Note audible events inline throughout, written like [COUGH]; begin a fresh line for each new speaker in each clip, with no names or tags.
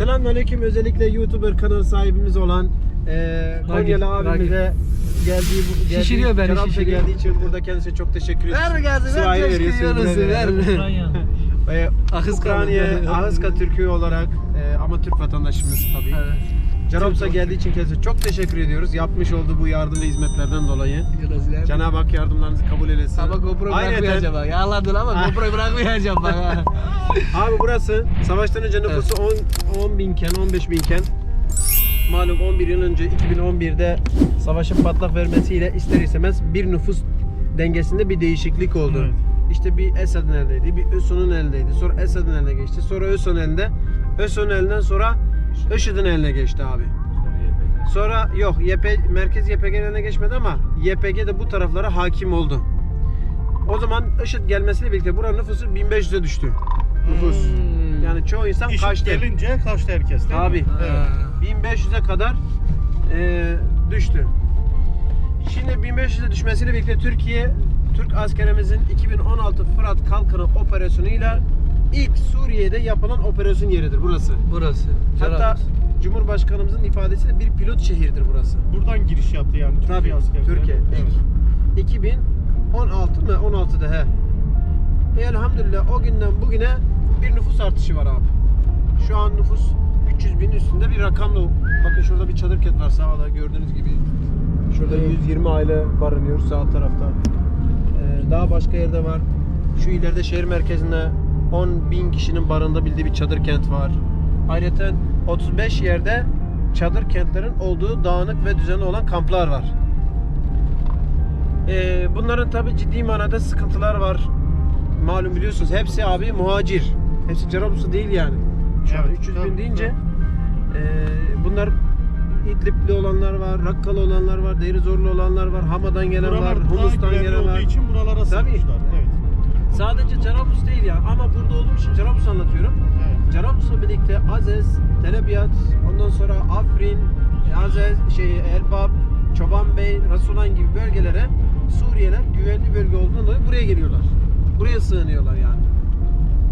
Selamünaleyküm. Özellikle YouTuber kanal sahibimiz olan e, Konyalı abimize geldiği bu geldiği,
Şişiriyor beni, şişiriyor.
geldiği için burada kendisine çok teşekkür ederiz.
Ver gazı, ver
Sırayla
coşkuyu
veriyorsun,
yarısı,
ver.
ver. Ahıska mı?
Ukrayna, Ahıska Türkiye olarak e, ama Türk vatandaşımız tabii.
Evet.
Cerrahpaşa geldiği için kendisine çok teşekkür ediyoruz. Yapmış olduğu bu yardım ve hizmetlerden dolayı. Cenab-ı Hak yardımlarınızı kabul eylesin.
Ama GoPro'yu
Ayrıca-
bırakmayacağım bak. Yağladın ama
Ah.
GoPro'yu bırakmayacağım bak. ha. [LAUGHS]
Abi burası savaştan önce nüfusu 10, 10 binken, 15 binken. Malum 11 yıl önce 2011'de savaşın patlak vermesiyle ister istemez bir nüfus dengesinde bir değişiklik oldu.
Evet.
İşte bir Esad'ın eldeydi, bir Öson'un eldeydi. Sonra Esad'ın eline geçti. Sonra Öson elinde. Öson elinden sonra IŞİD'in eline geçti abi. Sonra yok YP, merkez YPG'nin eline geçmedi ama YPG de bu taraflara hakim oldu. O zaman IŞİD gelmesiyle birlikte buranın nüfusu 1500'e düştü. Nüfus.
Hmm.
Yani çoğu insan
İş
kaçtı.
gelince kaçtı herkes değil
Abi.
mi? Evet.
1500'e kadar eee, düştü. Şimdi 1500'e düşmesiyle birlikte Türkiye, Türk askerimizin 2016 Fırat Kalkanı operasyonuyla ilk Suriye'de yapılan operasyon yeridir burası.
Burası.
Hatta
Cerrahpaşa.
Cumhurbaşkanımızın ifadesiyle bir pilot şehirdir burası.
Buradan giriş yaptı yani Türkiye
Tabii
askerleri.
Türkiye.
Evet.
İlk 2016 mı 16'da he. E, elhamdülillah o günden bugüne bir nüfus artışı var abi. Şu an nüfus 300 binin üstünde bir rakamla. Bakın şurada bir çadır kent var sağda gördüğünüz gibi. Şurada 120 aile barınıyor sağ tarafta. Ee, daha başka yerde var. Şu ileride şehir merkezinde 10 bin kişinin barındığı bir çadır kent var. Ayrıca 35 yerde çadır kentlerin olduğu dağınık ve düzenli olan kamplar var. Ee, bunların tabi ciddi manada sıkıntılar var. Malum biliyorsunuz hepsi abi muhacir. Hepsi Cerablus'u değil yani. Şu an
Evet,
300
tabii,
bin deyince ee, bunlar İdlib'li olanlar var, Rakkalı olanlar var, Derizorlu olanlar var, Hama'dan gelen
Buralar
var, Humus'tan gelen var.
için buralara
Tabii. Sadece Cerablus değil ya ama burada olduğum için Cerablus anlatıyorum.
evet.
Cerablus'la birlikte Azez, Telebiyat, ondan sonra Afrin, Azez, şey Elbap, Çobanbey, Rasulan gibi bölgelere Suriyeliler güvenli bölge olduğundan dolayı buraya geliyorlar. Buraya sığınıyorlar yani.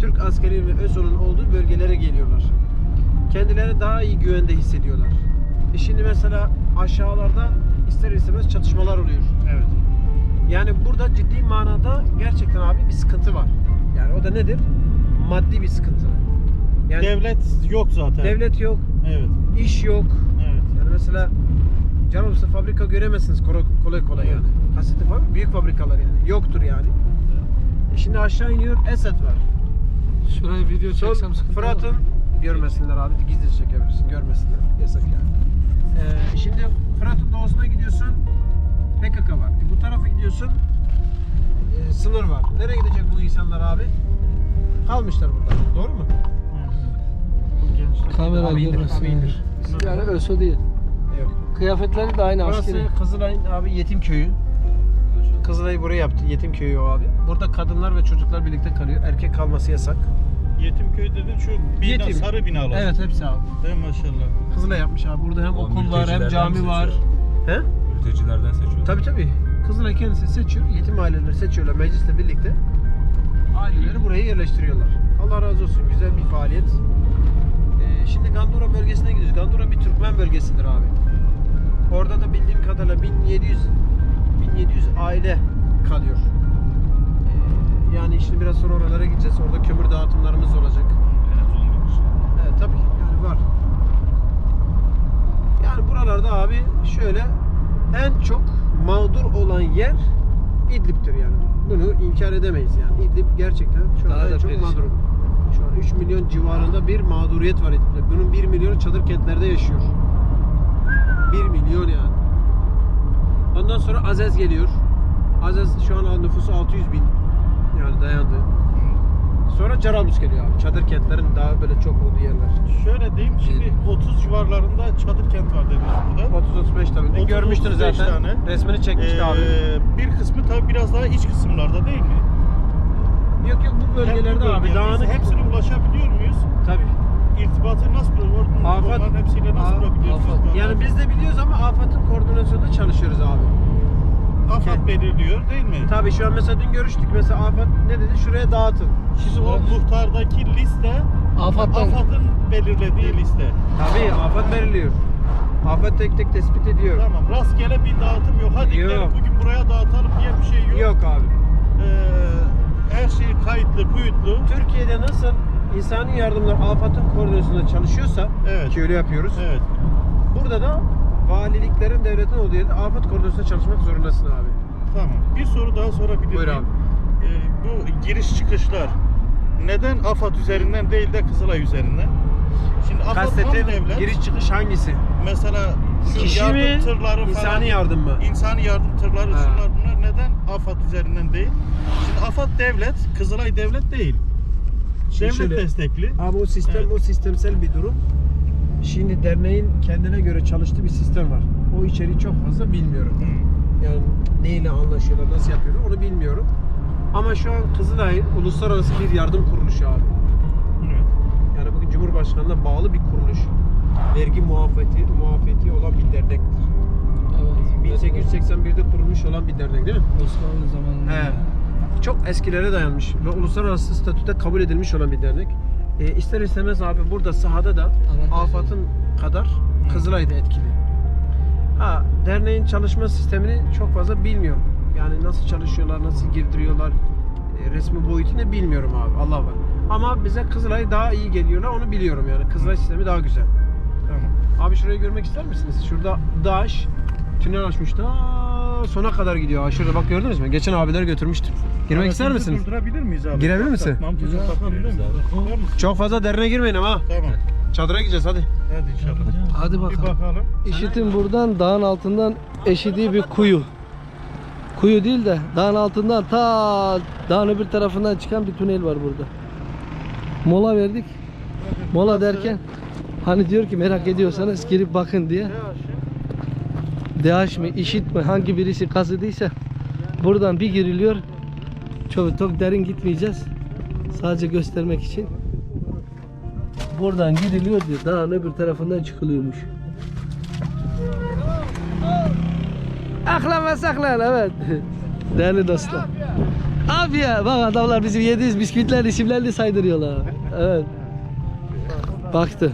Türk askeri ve ÖSO'nun olduğu bölgelere geliyorlar. Kendileri daha iyi güvende hissediyorlar. E şimdi mesela aşağılarda ister istemez çatışmalar oluyor.
Evet.
Yani burada ciddi manada gerçekten abi bir sıkıntı var. Yani o da nedir? Maddi bir sıkıntı. Yani
Devlet yok zaten.
devlet yok,
Evet.
iş yok.
Evet.
Yani mesela Canolursa fabrika göremezsiniz kolay kolay, kolay yani. Kaseti var büyük fabrikalar yani. Yoktur yani. E şimdi aşağı iniyor Esed var.
Şuraya video çeksem sıkıntı?
Fırat'ın görmesinler abi gizli çekebilirsin görmesinler. Yasak yani. Ee, şimdi Fırat'ın doğusuna gidiyorsun PKK var. E, bu tarafa gidiyorsun e, sınır var. Nereye gidecek bu insanlar abi? Kalmışlar burada. Doğru mu?
Kamera
Abi indir, abi indir.
Yani öyle değil.
Yok.
Kıyafetleri de aynı
Burası
askeri.
Kızılay'ın abi yetim köyü. Kızılay'ı buraya yaptı. Yetim köyü o abi. Burada kadınlar ve çocuklar birlikte kalıyor. Erkek kalması yasak.
Yetimköy dedin şu bina,
Yetim.
sarı binalar.
Evet hepsi abi.
Değil mi maşallah?
Kızılay yapmış abi. Burada hem okul var hem cami
mi
var. He?
Mültecilerden seçiyor.
Tabii tabii. Kızılay kendisi seçiyor. Yetim aileleri seçiyorlar meclisle birlikte. Aileleri buraya yerleştiriyorlar. Allah razı olsun. Güzel bir faaliyet. Ee, şimdi Gandura bölgesine gidiyoruz. Gandura bir Türkmen bölgesidir abi. Orada da bildiğim kadarıyla 1700 1700 aile kalıyor. Ee, yani şimdi biraz sonra oralara gideceğiz. Orada kömür dağıtımlarımız olacak.
En az 10 bin kişi.
Evet tabii yani var. Yani buralarda abi şöyle en çok mağdur olan yer İdlib'tir yani. Bunu inkar edemeyiz yani. İdlib gerçekten şu
Daha
an en
da
çok
perişan.
mağdur. Şu an 3 milyon civarında bir mağduriyet var İdlib'de. Bunun 1 milyonu çadır kentlerde yaşıyor. 1 milyon yani. Ondan sonra Azez geliyor. Azez şu an nüfusu 600 bin yani dayandı. Sonra Carablus geliyor abi. Çadır kentlerin daha böyle çok olduğu yerler.
Şöyle diyeyim şimdi 30 civarlarında çadır kent var dediniz burada.
30-35 tabii. Dün
30-35
görmüştünüz zaten.
tane.
Resmini çekmişti
Ee,
abi.
bir kısmı tabii biraz daha iç kısımlarda değil mi?
Yok yok bu
Hem bu
bölgelerde abi
bölge-
dağınık.
Biz hepsine ulaşabiliyor muyuz?
Tabii.
İrtibatı nasıl kuruyoruz?
Afet-
Onların hepsiyle nasıl
A-
kurabiliyoruz?
afet.
irtibatı?
Yani biz de biliyoruz ama AFAD'ın koordinasyonunda çalışıyoruz abi.
AFAD belirliyor değil mi?
Tabii şu an mesela dün görüştük mesela AFAD ne dedi? Şuraya dağıtın.
Şimdi o muhtardaki liste
Afat'tan.
AFAD'ın belirlediği liste.
Tabii afet veriliyor. Afet tek tek tespit ediyor.
Tamam. Rastgele bir dağıtım yok. Hadi
Yok.
gidelim bugün buraya dağıtalım diye bir şey yok.
Yok abi.
Ee, her şey kayıtlı, kuyutlu.
Türkiye'de nasıl insani yardımlar AFAD'ın koordinasyonunda çalışıyorsa
Evet.
ki öyle yapıyoruz.
Evet.
Burada da valiliklerin devletin olduğu yerde afet koordinasyonunda çalışmak zorundasın abi.
Tamam. Bir soru daha sorabilir
Buyur
miyim?
abi.
Ee, bu giriş çıkışlar neden AFAD üzerinden değil de Kızılay üzerinden? Şimdi AFAD tam
Kastettiğin
devlet.
giriş çıkış hangisi?
Mesela şu
Kişi
yardım
mi?
tırları falan.
İnsani yardım mı?
İnsani yardım tırları
Ha.
şunlar bunlar neden AFAD üzerinden değil? Şimdi AFAD devlet, Kızılay devlet değil.
Şimdi
devlet
şöyle-
destekli.
Abi o sistem
Evet.
o sistemsel bir durum. Şimdi derneğin kendine göre çalıştığı bir sistem var. O içeriği çok fazla bilmiyorum. Yani neyle anlaşıyorlar, nasıl yapıyorlar onu bilmiyorum. Ama şu an Kızılay uluslararası bir yardım kuruluşu abi.
Evet.
Yani bugün Cumhurbaşkanı'na bağlı bir kuruluş. Vergi muafiyeti, muafiyeti olan bir dernektir.
Evet.
1881'de kurulmuş olan bir dernek değil mi?
Osmanlı zamanında.
He. Çok eskilere dayanmış ve uluslararası statüde kabul edilmiş olan bir dernek. E, ister istemez abi burada sahada da
Avantajlı.
AFAD'ın kadar Kızılay da etkili. Ha, derneğin çalışma sistemini çok fazla bilmiyorum. Yani nasıl çalışıyorlar, nasıl girdiriyorlar, e, resmi boyutunu bilmiyorum abi. Allah var. Ama bize Kızılay daha iyi geliyorlar, onu biliyorum yani. Kızılay sistemi daha güzel.
Tamam.
Abi şurayı görmek ister misiniz? Şurada Daş tünel açmış da sona kadar gidiyor. Aşırı bak gördünüz mü? Geçen abiler götürmüştüm. Girmek ister
Aracınızı
misiniz?
Durdurabilir miyiz abi?
Girebilir misin?
Miyiz? Bakar mısın?
Çok fazla derine girmeyin ama.
Tamam.
Çadıra gideceğiz hadi.
Hadi inşallah.
Hadi
Bir
bakalım.
bakalım.
İşitin buradan dağın altından eşidiği bir kuyu. Kuyu değil de dağın altından ta dağın öbür tarafından çıkan bir tünel var burada. Mola verdik. Mola derken hani diyor ki merak ediyorsanız girip bakın diye. DH mi, işit mi hangi birisi kazıdıysa buradan bir giriliyor. Çok çok derin gitmeyeceğiz. Sadece göstermek için. Buradan gidiliyor diyor. Dağın öbür tarafından çıkılıyormuş. Aklan ve saklan evet. [LAUGHS] Değerli dostlar. Abi ya bak adamlar bizim yediğimiz bisküvitler isimlerini saydırıyorlar. Evet. Baktı.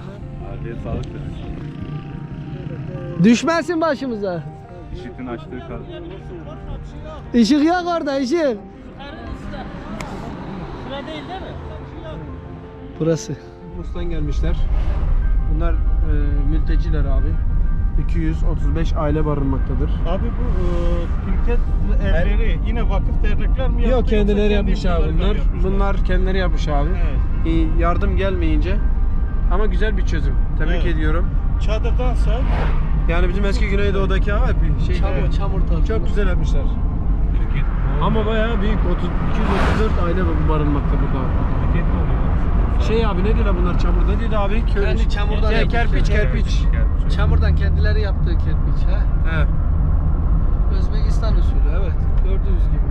Afiyet sağlık demiş.
Düşmezsin başımıza.
İşitin açtığı kal.
Işık yak orada ışık. Burası.
Burs'tan gelmişler. Bunlar e, mülteciler abi. 235 aile barınmaktadır.
Abi bu e, evleri yine vakıf dernekler mi yaptı?
Yok kendileri yapmış
kendi
abi bunlar.
yapmışlar?
Bunlar kendileri yapmış abi.
Evet.
E, yardım gelmeyince ama güzel bir çözüm. Tebrik
Evet.
ediyorum.
Çadırdansa
Yani bizim eski Güneydoğu'daki abi bir şey
Çamur, çamur tarzı.
çok güzel yapmışlar. Ama bayağı büyük 30 234 aile barınmakta burada.
Oluyor?
Şey abi ne diyorlar bunlar çamur ne diyor abi? Köy,
Kendi çamurdan
Şey, kerpiç kerpiç.
Çamurdan kendileri yaptığı kerpiç ha.
He.
Özbekistan usulü evet. Gördüğünüz gibi.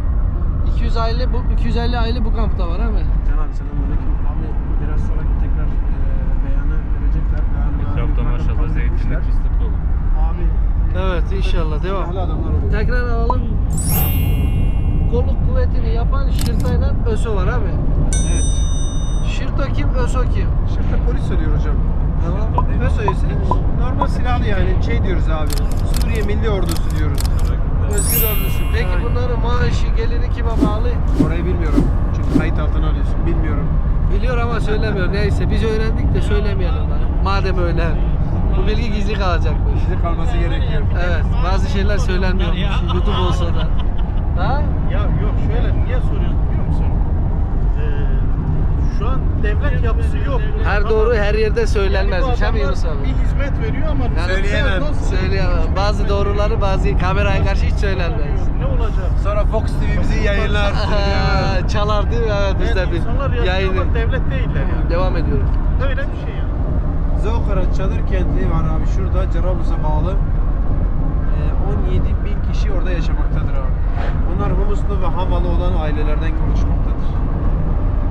200 aile bu 250 aile bu kampta var abi.
Can abi selamünaleyküm. Abi biraz sonra tekrar e, beyanı verecekler. Beyan,
Etrafta maşallah zeytinlik fıstık dolu.
Abi.
Evet inşallah devam.
Silahlı adamlar oluyor.
Tekrar alalım. Kolluk kuvvetini yapan Şırtay'la ÖSO var abi.
Evet.
Şırto kim, ÖSO kim?
Şimdi polis oluyor hocam.
Tamam.
ÖSO ise normal silahlı yani şey diyoruz abi. Suriye Milli Ordusu diyoruz.
Özgür ordusu. Peki
Aynen.
bunların maaşı, geliri kime bağlı?
Orayı bilmiyorum. Çünkü kayıt altına alıyorsun. Bilmiyorum.
Biliyor ama söylemiyor. Neyse biz öğrendik de söylemeyelim. Madem öyle. Bu bilgi gizli kalacakmış.
Bize kalması gerekiyor.
Evet, bazı şeyler söylenmiyormuş. YouTube olsa da. Ha?
ya yok şöyle niye? Ee, şu an devlet yapısı yok.
Her doğru her yerde söylenmezmiş.
Yani
Hem
bu
Yunus abi.
Bir hizmet veriyor ama
Yani
Söyleyemem.
Söyleyemem. Bazı doğruları bazı kameraya karşı hiç söylenmez.
Ne olacak?
Sonra Fox TV bizi yayınlar. [LAUGHS]
Çalar değil mi? Evet biz de
Evet,
bir
insanlar
yayını
ama devlet değiller yani.
devam ediyoruz.
Öyle bir şey yani.
Zokara Çadır Kenti var abi şurada Cerablus'a bağlı. Ee, 17 bin kişi orada yaşamaktadır abi. Bunlar humuslu ve hamalı olan ailelerden oluşmaktadır.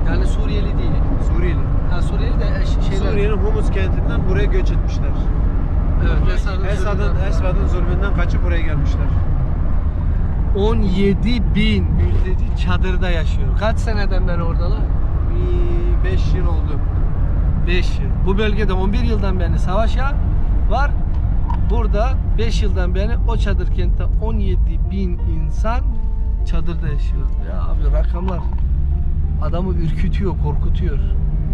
Yani Suriyeli değil.
Suriyeli.
Ha Suriyeli de eş- şeyler.
Suriye'nin Humus kentinden buraya göç etmişler.
Evet, Esad'ın
Esad'ın
zulmünden.
Esad'ın zulmünden kaçıp buraya gelmişler.
17 bin mülteci çadırda yaşıyor. Kaç seneden beri oradalar?
5 yıl oldu.
5 yıl. Bu bölgede 11 yıldan beri savaş ya- var. Burada 5 yıldan beri o çadır kentte 17 bin insan çadırda yaşıyor. Ya abi rakamlar adamı ürkütüyor, korkutuyor.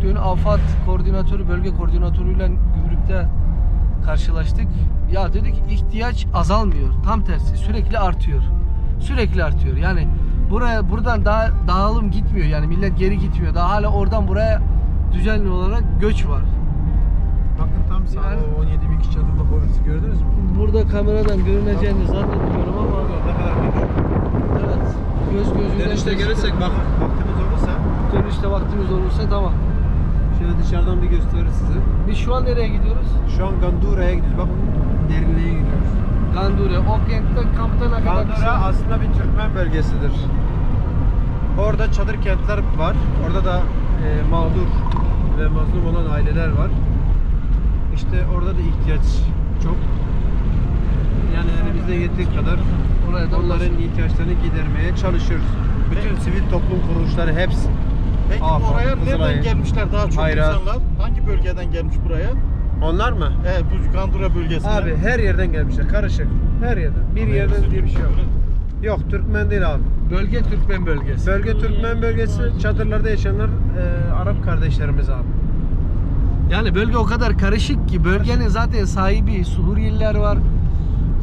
Dün AFAD koordinatörü, bölge koordinatörüyle gümrükte karşılaştık. Ya dedik ihtiyaç azalmıyor. Tam tersi sürekli artıyor. Sürekli artıyor. Yani buraya buradan daha dağılım gitmiyor. Yani millet geri gitmiyor. Daha hala oradan buraya düzenli olarak göç var.
Bakın tam sağ
Yani-
o 17 bin kişi çadırda orası gördünüz mü?
Burada kameradan görüneceğini zannetmiyorum ama
Ne kadar
evet. Göz gözünden
Dönüşte gelirsek bak olursa
Dönüşte vaktimiz olursa tamam.
şöyle dışarıdan bir gösterir size.
Biz şu an nereye gidiyoruz?
Şu an Gandura'ya gidiyoruz. Bak derinliğe gidiyoruz.
Gandure. O kentten kampta ne kadar
Gandura
kısa?
aslında bir Türkmen bölgesidir. Orada çadır kentler var. Orada da e, mağdur ve mazlum olan aileler var. İşte orada da ihtiyaç çok. Yani elimizde yettiği kadar
Oraya
onların ihtiyaçlarını gidermeye çalışıyoruz. Bütün sivil toplum kuruluşları hepsi.
Peki
Afat,
oraya
Kızılay,
nereden gelmişler daha çok
Hayrat.
insanlar? Hangi bölgeden gelmiş buraya?
Onlar mı?
Evet bu Gandura bölgesine.
Abi her yerden gelmişler. Karışık. Her yerden. Bir yerden diye bir şey yok. Yok Türkmen değil abi.
Bölge Türkmen bölgesi.
Bölge Türkmen bölgesi. Çadırlarda yaşayanlar e, Arap kardeşlerimiz abi.
Yani bölge o kadar karışık ki bölgenin zaten sahibi Suriyeliler var,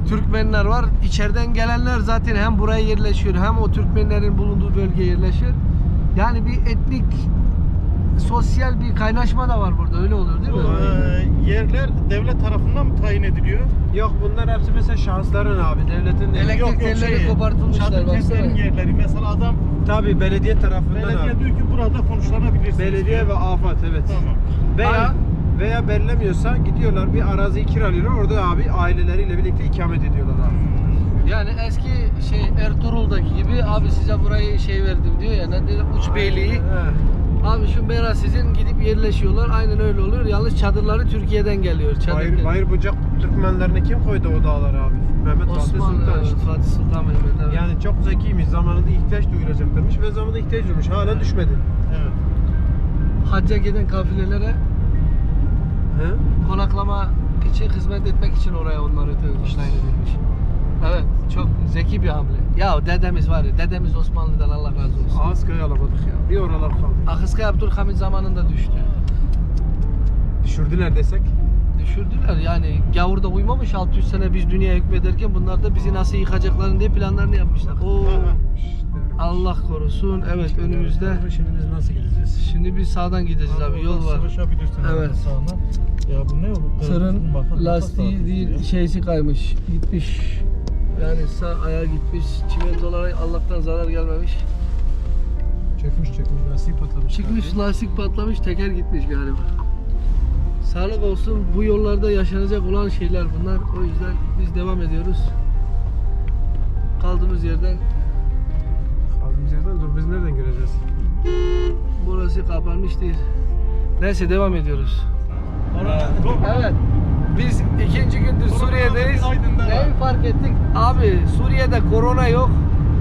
Türkmenler var. İçeriden gelenler zaten hem buraya yerleşiyor hem o Türkmenlerin bulunduğu bölgeye yerleşiyor. Yani bir etnik sosyal bir kaynaşma da var burada öyle oluyor değil mi?
Bu, e, yerler devlet tarafından mı tayin ediliyor?
Yok bunlar hepsi mesela şahısların abi. Devletin değil.
Elektrik
Yok yok
telleri
şey,
kopartılmışlar, baksana.
yerleri. Mesela adam
Tabii belediye tarafından
belediye
abi.
diyor ki burada konuşlanabilirsiniz.
Belediye
diyor.
ve afat evet.
Tamam.
Veya veya belirlemiyorsa gidiyorlar bir arazi kiralıyorlar. Orada abi aileleriyle birlikte ikamet ediyorlar abi.
Yani eski şey Ertuğrul'daki gibi abi size burayı şey verdim diyor ya ne uç beyliği. Abi şu mera sizin gidip yerleşiyorlar. Aynen öyle oluyor. Yalnız çadırları Türkiye'den geliyor. Çadır
Bayır, Bayır Bucak Türkmenlerine kim koydu o dağları abi? Mehmet Fatih
Osmanlı
Sultan işte.
Fatih Sultan Mehmet evet.
Yani çok zekiymiş. Zamanında ihtiyaç duyulacaklarmış ve zamanında ihtiyaç duymuş. Hala düşmedi.
Evet.
hacca giden kafilelere
He?
konaklama için hizmet etmek için oraya onları tayin edilmiş. Evet, çok zeki bir hamle. Ya dedemiz var ya, dedemiz Osmanlı'dan Allah razı olsun.
Ağızkaya alamadık ya. Bir oralar kaldı.
Ahıska Abdülhamit zamanında düştü.
Düşürdüler desek.
Düşürdüler yani gavurda uymamış 600 sene biz dünya hükmederken bunlar da bizi nasıl yıkacaklarını diye planlarını yapmışlar. Oo,
İşte.
Allah korusun. Evet önümüzde.
Şimdi biz nasıl gideceğiz?
Şimdi biz sağdan gideceğiz abi yol var.
Sıvışabilirsin
Evet.
sağına. Ya bu ne bu?
Tırın
Bakın,
lastiği değil şeysi kaymış. Gitmiş. Yani sağ ayağı gitmiş. Çimentolara Allah'tan zarar gelmemiş.
Çökmüş çökmüş. Lastiği patlamış.
Çıkmış lastik patlamış teker gitmiş galiba. Sağlık olsun bu yollarda yaşanacak olan şeyler bunlar. O yüzden biz devam ediyoruz. Kaldığımız yerden
Kaldığımız yerden dur biz nereden göreceğiz?
burası kapanmış değil. Neyse devam ediyoruz. Evet. Biz ikinci gündür Suriye'deyiz. Neyi fark ettik? Abi Suriye'de korona yok.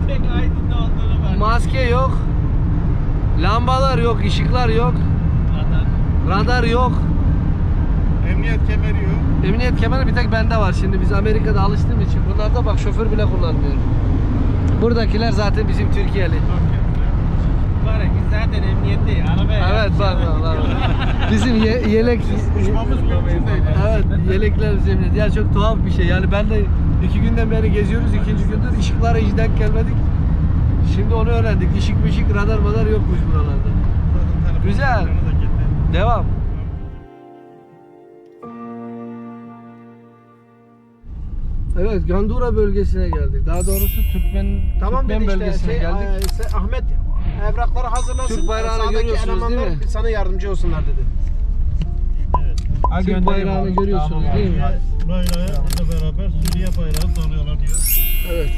Tek Aydın'da olduğunu var.
Maske yok. Lambalar yok, ışıklar yok. Radar yok.
Emniyet kemeri yok.
Emniyet kemeri bir tek bende var. Şimdi biz Amerika'da alıştığım için. Bunlarda bak şoför bile kullanmıyor. Buradakiler zaten bizim Türkiye'li.
Var ya biz zaten emniyette arabaya
Evet bak bak bak. [LAUGHS] Bizim ye- yelek
Uçmamız mümkün değil.
Evet yelekler emniyet. Ya çok tuhaf bir şey. Yani ben de iki günden beri geziyoruz. ikinci gündür ışıklara hiç denk gelmedik. Şimdi onu öğrendik. Işık mışık radar madar yokmuş buralarda. Güzel. Devam. Evet Gandura bölgesine geldik. Daha doğrusu Türkmen
Tamam
Türkmen
dedi işte
bölgesine
şey,
geldik.
e, se- Ahmet evrakları hazırlasın.
Türk bayrağını
Sağdaki
görüyorsunuz değil
elemanlar
mi?
Sana yardımcı olsunlar dedi. Ha,
Türk
göndereyim
bayrağını
abi.
görüyorsunuz
Tamam
değil mi?
abi.
Bayrağı ile beraber Suriye bayrağı sarıyorlar diyor.
Evet.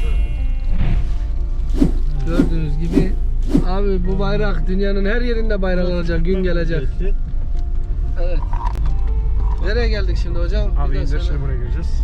Gördüğünüz gibi abi bu bayrak dünyanın her yerinde bayrak olacak gün gelecek. Evet. Nereye geldik şimdi hocam? Bir
Abi
daha
indir
söyle.
şimdi buraya gireceğiz.